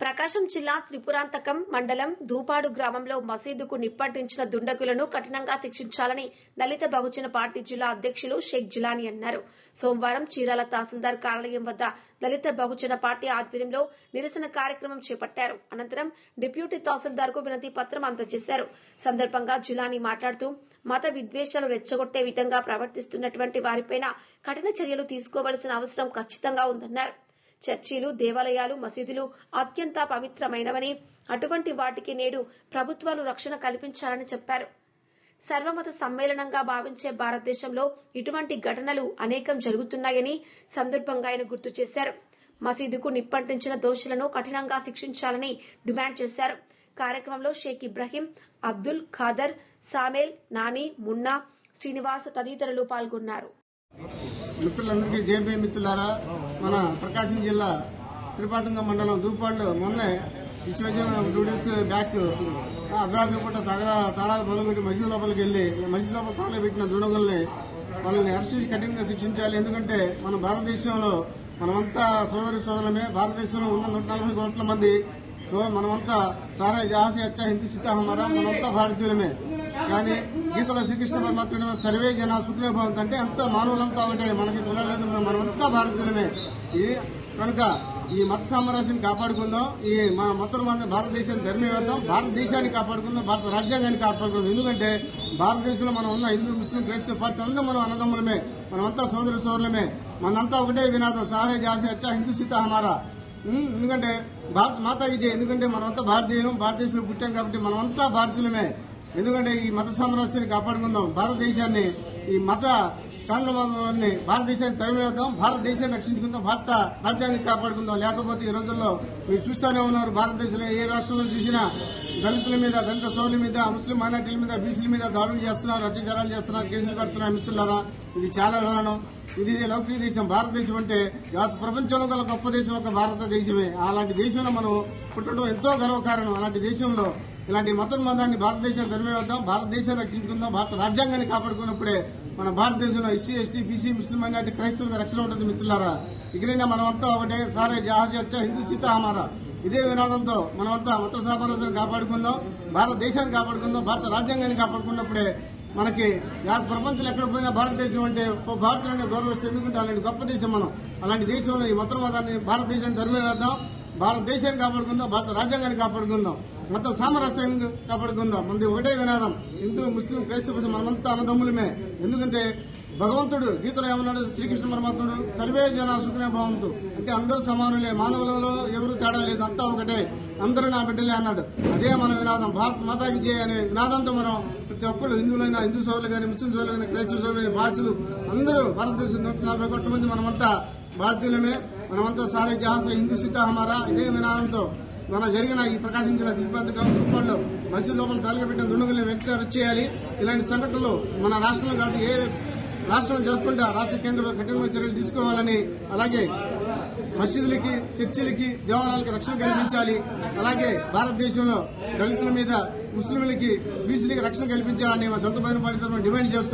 ప్రకాశం జిల్లా త్రిపురాంతకం మండలం దూపాడు గ్రామంలో మసీదుకు నిప్పంటించిన దుండగులను కఠినంగా శిక్షించాలని దళిత బహుజన పార్టీ జిల్లా అధ్యక్షులు షేక్ జిలాని అన్నారు. సోమవారం చీరాల తహసీల్దార్ కార్యాలయం వద్ద దళిత బహుజన పార్టీ ఆధ్వర్యంలో నిరసన కార్యక్రమం చేపట్టారు. అనంతరం డిప్యూటీ తహసీల్దార్కు వినతి పత్రం అందజేశారు. సందర్భంగా జిలాని మాట్లాడుతూ మత విద్వేషాలు రెచ్చగొట్టే విధంగా ప్రవర్తిస్తున్నటువంటి వారిపైన కఠిన చర్యలు తీసుకోవలసిన అవసరం ఖచ్చితంగా ఉందన్నారు. చర్చీలు దేవాలయాలు మసీదులు అత్యంత పవిత్రమైనవని అటువంటి వాటికి నేడు ప్రభుత్వాలు రక్షణ కల్పించాలని చెప్పారు. సర్వమత సమ్మేళనంగా భావించే భారతదేశంలో ఇటువంటి ఘటనలు అనేకం జరుగుతున్నాయని సందర్భంగా ఆయన గుర్తు చేశారు. మసీదుకు నిప్పంటించిన దోషులను కఠినంగా శిక్షించాలని డిమాండ్ చేశారు. కార్యక్రమంలో షేక్ ఇబ్రహీం అబ్దుల్ ఖాదర్ సామేల్ నాని మున్నా శ్రీనివాస్ తదితరులు పాల్గొన్నారు. మిత్రులందరికీ జేబీ మిత్రులారా మన ప్రకాశం జిల్లా త్రిపాతంగ మండలం దూపాళ్ళు మొన్నే ఇచ్చిన టూ డేస్ బ్యాక్ అర్ధరాత్రి పూట తగల తాళాలు మొదలుపెట్టి మసీదు లోపలికి వెళ్ళి మసీదు లోపల తాళాలు పెట్టిన దుండగుల్ని వాళ్ళని అరెస్ట్ చేసి కఠినంగా శిక్షించాలి. ఎందుకంటే మన భారతదేశంలో మనమంతా సోదరి సోదరులమే. భారతదేశంలో ఉన్న నూట నలభై కోట్ల మంది సో మనమంతా సారా జహాసి అచ్చా హిందీ సీతాహమారా మనమంతా భారతీయులమే. కానీ గీతలో శ్రీకృష్ణ పరమాత్మ సర్వే జన సుఖమే భవంతు అంటే అంత మానవులంతా ఒకటే మనకి కులలేదు మనమంతా భారతీయులమే. ఈ కనుక ఈ మత సామ్రాజ్యాన్ని కాపాడుకుందాం ఈ మన మొత్తం మన భారతదేశాన్ని ధర్మవేద్దాం భారతదేశాన్ని కాపాడుకుందాం భారత రాజ్యాంగాన్ని కాపాడుకుందాం. ఎందుకంటే భారతదేశంలో మనం ఉన్న హిందూ ముస్లిం క్రైస్తవ పార్టీ అందరం మనం అన్నదమ్ములమే మనమంతా సోదర సోదరులమే మనంతా ఒకటే వినాదం సారే జాసే అచ్చా హిందూ సీత హమారా. ఎందుకంటే భారత మాత విజయ్ ఎందుకంటే మనమంతా భారతీయులం భారతదేశంలో పుట్టాం కాబట్టి మనమంతా భారతీయులమే. ఎందుకంటే ఈ మత సామరస్యాన్ని కాపాడుకుందాం భారతదేశాన్ని ఈ మత చాంద్రమాన్ని భారతదేశాన్ని తరిమేద్దాం భారతదేశాన్ని రక్షించుకుందాం భారత రాజ్యాన్ని కాపాడుకుందాం. లేకపోతే ఈ రోజుల్లో మీరు చూస్తూనే ఉన్నారు భారతదేశంలో ఏ రాష్ట్రంలో చూసినా దళితుల మీద దళిత సోదరుల మీద ముస్లిం మైనార్టీల మీద బీసీల మీద దాడులు చేస్తున్నారు అత్యాచారాలు చేస్తున్నారు కేసులు పెడుతున్నారు మిత్రులారా. ఇది చాలా దారుణం. ఇది లౌకిక దేశం భారతదేశం అంటే ప్రపంచంలో గల గొప్ప దేశం ఒక భారతదేశమే. అలాంటి దేశంలో మనం పుట్టడం ఎంతో గర్వకారణం. అలాంటి దేశంలో ఇలాంటి మతోన్మాదాన్ని భారతదేశం ధర్మవేద్దాం భారతదేశాన్ని రక్షించుకుందాం భారత రాజ్యాంగాన్ని కాపాడుకున్నప్పుడే మన భారతదేశంలో ఎస్సీ ఎస్టీ బీసీ ముస్లిం మైనార్టీ క్రైస్తవులకు రక్షణ ఉంటుంది మిత్రులారా. ఇకనైనా మనమంతా ఒకటే సారే జహాజ్ వచ్చా హిందూ సీత హమారా. ఇదే వినాదంతో మనమంతా మత సామరస్యాన్ని కాపాడుకుందాం భారతదేశాన్ని కాపాడుకుందాం భారత రాజ్యాంగాన్ని కాపాడుకున్నప్పుడే మనకి ప్రపంచంలో ఎక్కడ పోయినా భారతదేశం అంటే ఓ గౌరవిస్తే ఎందుకంటే అలాంటి గొప్ప దేశం మనం. అలాంటి దేశంలో ఈ మతవాదాన్ని భారతదేశాన్ని ధర్మే వేద్దాం. భారతదేశాన్ని కాపాడుకుందాం భారత రాజ్యాంగాన్ని కాపాడుకుందాం మత సామరస్యాన్ని కాపాడుకుందాం. మనది ఒకటే వినాదం. హిందూ ముస్లిం క్రైస్తవ మనమంతా అన్నదమ్ములమే. ఎందుకంటే భగవంతుడు గీతలో ఏమన్నాడు? శ్రీకృష్ణ పరమాత్ముడు సర్వే జన సుఖనే భవంతు. అంటే అందరూ సమానులే మానవులలో ఎవరు తేడా లేదు అంతా ఒకటే. అందరూ నా బిడ్డలే అన్నాడు. అదే మన వినాదం. భారత్ మాతాకి జయ అనే వినాదంతో మనం ప్రతి ఒక్కళ్ళు హిందువులైన హిందూ సోదరులు కానీ ముస్లిం సోదరులు కానీ క్రైస్తవ సోదరులు భారతీయులు అందరూ భారతదేశం నూట నలభై కోట్ల మంది మనమంతా భారతీయులమే. మనమంతా సారే జహాస హిందూ సీతా హమారా ఇదే వినాదంతో మన జరిగిన ఈ ప్రకాశం జిల్లా తిరుపతి కుప్పంలో మసీదు లోపల తలగబెట్టిన దుండగుల్ని వెంటనే అరెస్ట్ చేయాలి. ఇలాంటి సంఘటనలు మన రాష్ట్రంలో కాదు ఏ రాష్ట్రం జరగకుండా రాష్ట్ర కేంద్రంలో కఠినమైన చర్యలు తీసుకోవాలని అలాగే మసీదులకి చర్చిలకి దేవాలయాలకి రక్షణ కల్పించాలి. అలాగే భారతదేశంలో దళితుల మీద ముస్లింలకి బీసీలకి రక్షణ కల్పించాలని దళిత పైన డిమాండ్ చేస్తున్నారు